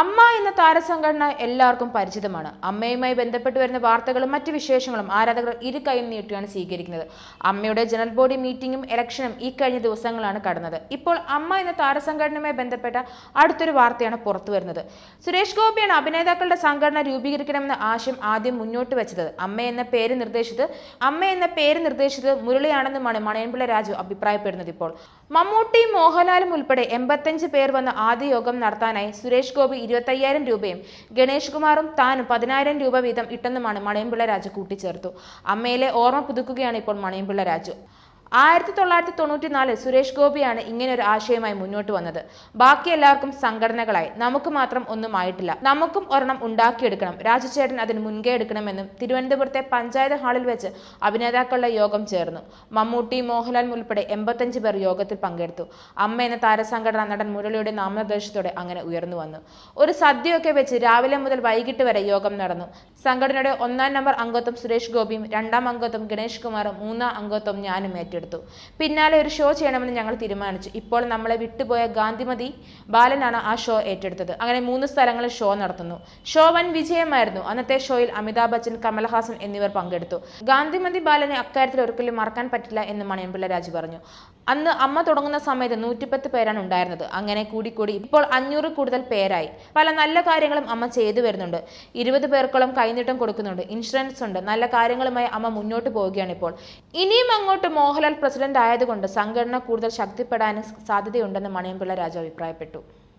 അമ്മ എന്ന താരസംഘടന എല്ലാവർക്കും പരിചിതമാണ്. അമ്മയുമായി ബന്ധപ്പെട്ട് വരുന്ന വാർത്തകളും മറ്റ് വിശേഷങ്ങളും ആരാധകർ ഇരു കൈയും നീട്ടിയാണ് സ്വീകരിക്കുന്നത്. അമ്മയുടെ ജനറൽ ബോഡി മീറ്റിംഗും ഇലക്ഷനും ഈ കഴിഞ്ഞ ദിവസങ്ങളാണ് കടന്നത്. ഇപ്പോൾ അമ്മ എന്ന താരസംഘടനയുമായി ബന്ധപ്പെട്ട അടുത്തൊരു വാർത്തയാണ് പുറത്തു വരുന്നത്. സുരേഷ് ഗോപിയാണ് അഭിനേതാക്കളുടെ സംഘടന രൂപീകരിക്കണമെന്ന ആശയം ആദ്യം മുന്നോട്ട് വെച്ചത്. അമ്മ എന്ന പേര് നിർദ്ദേശിച്ചത് അമ്മ എന്ന പേര് നിർദ്ദേശിച്ചത് മുരളിയാണെന്നുമാണ് മണയൻപിള്ള രാജു അഭിപ്രായപ്പെടുന്നത് ഇപ്പോൾ. മമ്മൂട്ടി മോഹൻലാലും ഉൾപ്പെടെ എൺപത്തഞ്ച് പേർ വന്ന ആദ്യ യോഗം നടത്താനായി സുരേഷ് ഗോപി ഇരുപത്തയ്യായിരം രൂപയും ഗണേഷ് കുമാറും താനും പതിനായിരം രൂപ വീതം ഇട്ടെന്നുമാണ് മണയംപിള്ള രാജു കൂട്ടിച്ചേർത്തു. അമ്മയിലെ ഓർമ്മ പുതുക്കുകയാണ് ഇപ്പോൾ മണയംപിള്ള രാജു. ആയിരത്തി തൊള്ളായിരത്തി തൊണ്ണൂറ്റി നാലിൽ സുരേഷ് ഗോപിയാണ് ഇങ്ങനെ ഒരു ആശയമായി മുന്നോട്ട് വന്നത്. ബാക്കി എല്ലാവർക്കും സംഘടനകളായി. നമുക്ക് മാത്രം ഒന്നും ആയിട്ടില്ല. നമുക്കും ഒരെണ്ണം ഉണ്ടാക്കിയെടുക്കണം. രാജുചേട്ടൻ അതിന് മുൻകൈ എടുക്കണമെന്നും തിരുവനന്തപുരത്തെ പഞ്ചായത്ത് ഹാളിൽ വെച്ച് അഭിനേതാക്കളുടെ യോഗം ചേർന്നു. മമ്മൂട്ടി മോഹൻലാൽ ഉൾപ്പെടെ എൺപത്തഞ്ച് പേർ യോഗത്തിൽ പങ്കെടുത്തു. അമ്മ എന്ന താരസംഘടന നടൻ മുരളിയുടെ നാമനിർദ്ദേശത്തോടെ അങ്ങനെ ഉയർന്നു വന്നു. ഒരു സദ്യയൊക്കെ വെച്ച് രാവിലെ മുതൽ വൈകിട്ട് വരെ യോഗം നടന്നു. സംഘടനയുടെ ഒന്നാം നമ്പർ അംഗത്വം സുരേഷ് ഗോപിയും രണ്ടാം അംഗത്വം ഗണേഷ് കുമാറും മൂന്നാം അംഗത്വം ഞാനും ഏറ്റെടുത്തു. പിന്നാലെ ഒരു ഷോ ചെയ്യണമെന്ന് ഞങ്ങൾ തീരുമാനിച്ചു. ഇപ്പോൾ നമ്മളെ വിട്ടുപോയ ഗാന്ധിമതി ബാലനാണ് ആ ഷോ ഏറ്റെടുത്തത്. അങ്ങനെ മൂന്ന് സ്ഥലങ്ങളിൽ ഷോ നടത്തുന്നു. ഷോ വൻ വിജയമായിരുന്നു. അന്നത്തെ ഷോയിൽ അമിതാഭ് ബച്ചൻ കമൽഹാസൻ എന്നിവർ പങ്കെടുത്തു. ഗാന്ധിമതി ബാലനെ അക്കാര്യത്തിൽ ഒരിക്കലും മറക്കാൻ പറ്റില്ല എന്ന് മണിയൻപിള്ള രാജു പറഞ്ഞു. അന്ന് അമ്മ തുടങ്ങുന്ന സമയത്ത് നൂറ്റിപ്പത്ത് പേരാണ് ഉണ്ടായിരുന്നത്. അങ്ങനെ കൂടി കൂടി ഇപ്പോൾ അഞ്ഞൂറ് കൂടുതൽ പേരായി. പല നല്ല കാര്യങ്ങളും അമ്മ ചെയ്തു വരുന്നുണ്ട്. ഇരുപത് പേർക്കോളം കൈനീട്ടം കൊടുക്കുന്നുണ്ട്. ഇൻഷുറൻസ് ഉണ്ട്. നല്ല കാര്യങ്ങളുമായി അമ്മ മുന്നോട്ട് പോവുകയാണ് ഇപ്പോൾ. ഇനിയും അങ്ങോട്ട് മോഹൻലാൽ പ്രസിഡന്റ് ആയതുകൊണ്ട് സംഘടന കൂടുതൽ ശക്തിപ്പെടാനും സാധ്യതയുണ്ടെന്ന് മണിയമ്പിള്ള രാജു അഭിപ്രായപ്പെട്ടു.